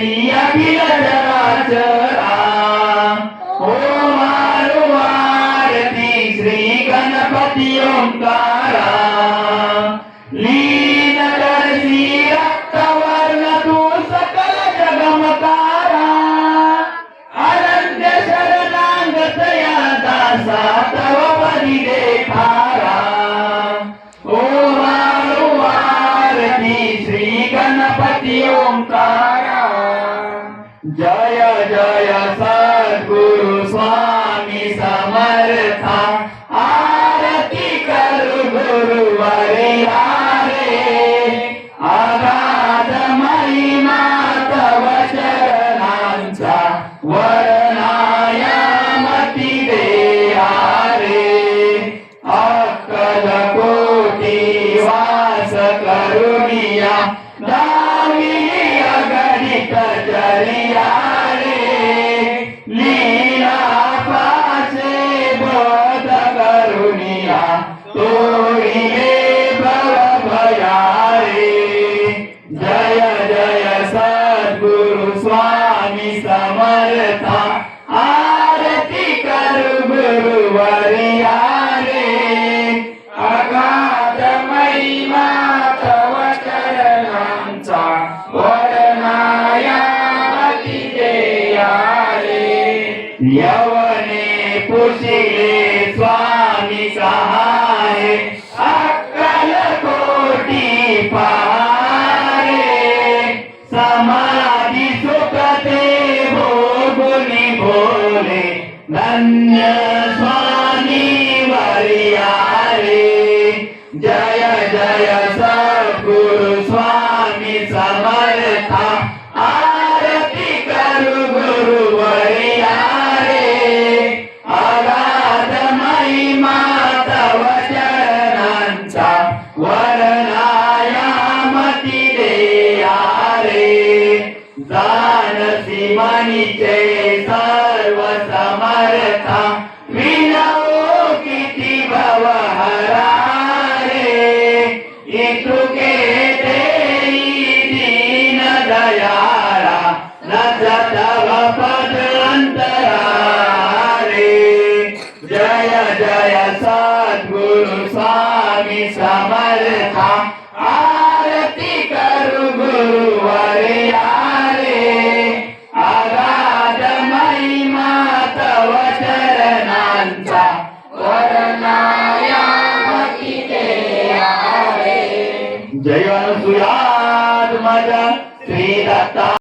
ಸಿಯ ಬಿಲಜರಾಜ जय जय सद्गुरु स्वामी समर्था। आरती कर गुरु रे आगाध महिमा तव चरणांचा वर्णायामती दे रे अक्कल कोटी वास करुणिया। समर्था आरती करू गुरुवरिया यवने पुशिले स्वामी सहाय अक्कल कोटी पहारे. समाधी सुखते भोले धन्य स्वामी वरिया रे. जय जय सद्गुरु स्वामी समर्था. रे जानसी सर्व समर्था विनाओ किती भव हरारे इतुके देई दीन दयाळा नजतव पद अंतरारे जय जय सद्गुरु स्वामी समर्था। आरती करू गुरुवर्या। జయ శ్రీ దత్త